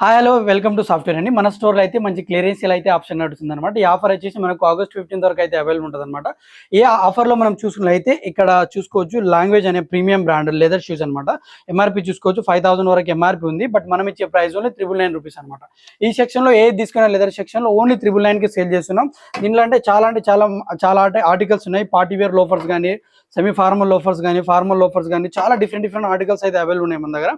Hi hello welcome to software అండి మన స్టోర్లో అయితే మంచి క్లియరెన్స్ అయితే ఆప్షన్ నడుస్తుంది అనమాట ఈ ఆఫర్ వచ్చేసి మనకు ఆగస్ట్ ఫిఫ్టీన్త్ వరకు అయితే అవైలబుల్ ఉంటుంది అనమాట ఈ ఆఫర్లో మనం చూసుకున్నట్లయితే ఇక్కడ చూసుకోవచ్చు లాంగ్వేజ్ అనే ప్రీమియం బ్రాండ్ లెదర్ షూస్ అనమాట ఎంఆర్పి చూసుకోవచ్చు ఫైవ్ థౌసండ్ వరకు ఎంఆర్పి ఉంది. బట్ మనం ఇచ్చే price only triple nine rupees అనమాట ఈ సెక్షన్లో ఏది తీసుకున్న లెదర్ సెక్షన్లో ఓన్లీ త్రిబుల్ నైన్కి సేల్ చేస్తున్నాం. దీనిలో అంటే చాలా అంటే చాలా చాలా అంటే ఆర్టికల్స్ ఉన్నాయి. పార్టీ వేర్ లోఫర్స్ కానీ సెమీ ఫార్మల్ లోఫర్స్ కానీ ఫార్మల్ లోఫర్స్ కానీ చాలా డిఫరెంట్ డిఫరెంట్ ఆర్టికల్స్ అయితే అవైలబుల్ ఉన్నాయి మన దగ్గర.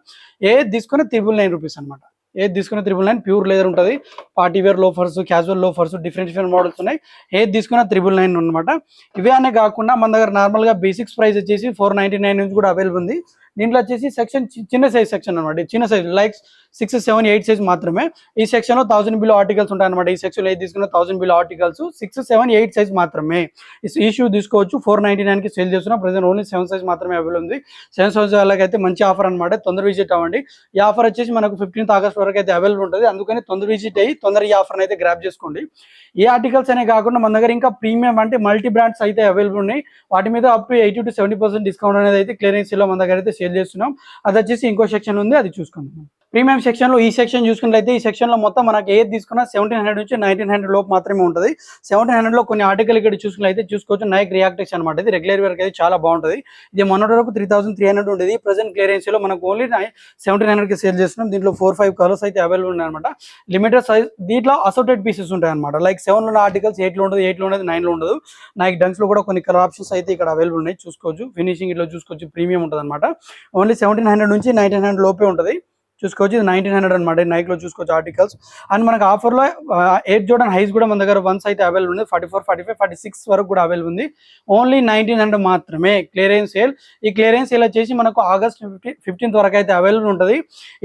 ఏది తీసుకున్న త్రిబుల్ నైన్ రూపీస్ అనమాట ఏది తీసుకున్న త్రిబుల్ నైన్ ప్యూర్ లేదర్ ఉంటుంది. Party wear loafers casual loafers different different models ఉన్నాయి. ఏది తీసుకున్న త్రిబుల్ నైన్ అనమాట ఇవే అనే కాకుండా మన దగ్గర నార్మల్గా బేసిక్స్ ప్రైస్ వచ్చేసి ఫోర్ నైంటీ నైన్ నుంచి కూడా అవైలబుల్ ఉంది. దీంట్లో వచ్చేసి సెక్షన్ చిన్న సైజ్ సెక్షన్ అనమాట చిన్న size like six seven eight size మాత్రమే. ఈ సెక్షన్లో థౌసండ్ బిలో ఆర్టికల్స్ ఉంటాయి అనమాట ఈ సెక్షన్ ఏది తీసుకున్న thousand bill articles six seven eight size మాత్రమే. ఈ షూ తీసుకోవచ్చు. ఫోర్ నైన్టీ నైన్కి సేల్ చేస్తున్నా. ప్రజెంట్ ఓన్లీ సెవెన్ సైజ్ మాత్రమే అవైలబుల్ ఉంది. సెవెన్ సైజ్ వాళ్ళకి అయితే మంచి ఆఫర్ అనమాట తొందర విజిట్ అవ్వండి. ఈ ఆఫర్ వచ్చేసి మనకు ఫిఫ్టీన్త్ ఆగస్ట్ వరకు అయితే అవైలబుల్ ఉంటుంది. అందుకని తొందర విజిట్ అయ్యి తొందర ఈ ఆఫర్ అయితే గ్రాప్ చేసుకోండి. ఈ ఆర్టికల్స్ అనే కాకుండా మన దగ్గర ఇంకా ప్రీమియం అంటే మల్టీ బ్రాండ్స్ అయితే అవైలబుల్ ఉన్నాయి. వాటి మీద up to eighty to seventy percent discount అనేది అయితే క్లియరెన్స్లో మన దగ్గర అయితే షేర్ చేస్తున్నాం. అది వచ్చేసి ఇంకో సెక్షన్ ఉంది అది చూసుకుందాం. ప్రీమియం సెక్షన్లో ఈ సెక్షన్ చూసుకున్నట్లయితే ఈ సెక్షన్లో మొత్తం మనకి ఏది తీసుకున్నా సెవెంటీన్ హండ్రెడ్ నుంచి నైన్టీన్ హండ్రెడ్ లోపు మాత్రమే ఉంటుంది. సెవెంటీన్ హండ్రెడ్లో కొన్ని ఆర్టికల్ ఇక్కడ చూసుకున్నట్లయితే చూసుకోవచ్చు. నైక్ రియాక్టెక్స్ అనమాట ఇది రెగ్యులర్ వర్క్ అయితే చాలా బాగుంటుంది. ఇది మొన్నటి వరకు త్రీ థౌసండ్ త్రీ హండ్రెడ్ ఉండేది. ప్రజెంట్ క్లియరెన్స్లో మనకు ఓన్లీ సెవెంటీన్ హండ్రెడ్కి సేల్ చేస్తున్నాం. దీంట్లో ఫోర్ ఫైవ్ కలర్స్ అయితే అవైలబుల్ ఉన్నాయి అనమాట లిమిటెడ్ సైజ్ దీంట్లో అసోటెడ్ పీసెస్ ఉంటాయి అనమాట లైక్ సెవెన్లో ఆర్టికల్స్ ఎయిట్లో ఉండదు ఎయిట్లో ఉండదు నైన్లో ఉండదు. నైక్ డంక్స్లో లో కూడా కొన్ని కలర్ ఆప్షన్స్ అయితే ఇక్కడ అవైలబుల్ ఉన్నాయి. చూసుకోవచ్చు. ఫినిషింగ్ ఇట్లా చూసుకోవచ్చు. ప్రీమియం ఉంటుంది అనమాట ఓన్లీ సెవెంటీన్ హండ్రెడ్ నుంచి నైన్టీన్ హండ్రెడ్ లోపే ఉంటుంది. చూసుకోవచ్చు. ఇది నైన్టీన్ హండ్రెడ్ అనమాట నైక్లో చూసుకోవచ్చు ఆర్టికల్స్ అండ్ మనకు ఆఫర్లో ఎయిట్ జోడన్ హైస్ కూడా మన దగ్గర వన్స్ అయితే అవైలబుల్ ఉంది. Forty four forty five forty six వరకు కూడా అవైలబుల్ ఉంది. ఓన్లీ నైన్టీన్ హండ్రెడ్ మాత్రమే. క్లియరెన్స్ సేల్ ఈ క్లియరెన్స్ సేల్ వచ్చేసి మనకు ఆగస్ట్ ఫిఫ్టీన్త్ వరకు అయితే అవైలబుల్ ఉంటుంది.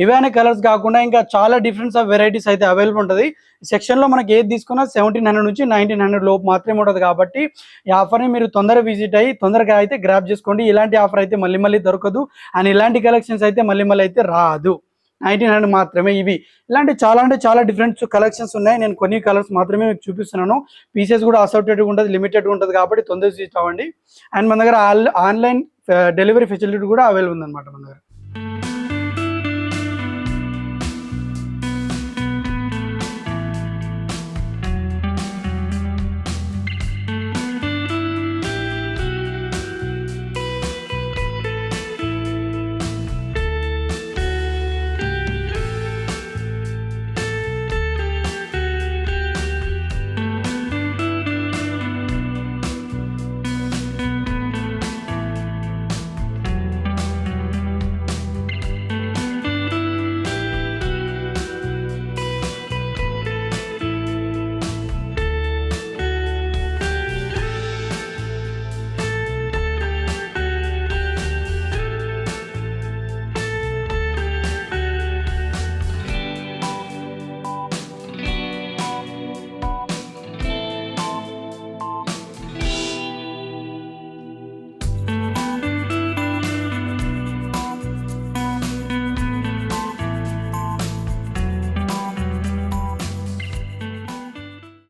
ఇవే కలర్స్ కాకుండా ఇంకా చాలా డిఫరెన్స్ ఆఫ్ వెరైటీస్ అయితే అవైలబుల్ ఉంటుంది. సెక్షన్లో మనకి ఏది తీసుకున్నా సెవెంటీన్ హండ్రెడ్ నుంచి నైన్టీన్ హండ్రెడ్ లోపు మాత్రమే ఉంటుంది కాబట్టి ఈ ఆఫర్ని మీరు తొందరగా విజిట్ అయ్యి తొందరగా అయితే గ్రాప్ చేసుకోండి. ఇలాంటి ఆఫర్ అయితే మళ్ళీ మళ్ళీ దొరకదు. అండ్ ఇలాంటి కలెక్షన్స్ అయితే మళ్ళీ మళ్ళీ అయితే రాదు. నైన్టీన్ హండ్రెడ్ మాత్రమే ఇవి. ఇలాంటి చాలా అంటే చాలా డిఫరెంట్ కలెక్షన్స్ ఉన్నాయి. నేను కొన్ని కలర్స్ మాత్రమే మీకు చూపిస్తున్నాను. పీసెస్ కూడా అసౌటెడ్గా ఉంటుంది లిమిటెడ్ ఉంటుంది కాబట్టి తొందరగా చూసి అండ్ మన దగ్గర ఆన్లైన్ డెలివరీ ఫెసిలిటీ కూడా అవైలబుల్ ఉందన్నమాట మన దగ్గర.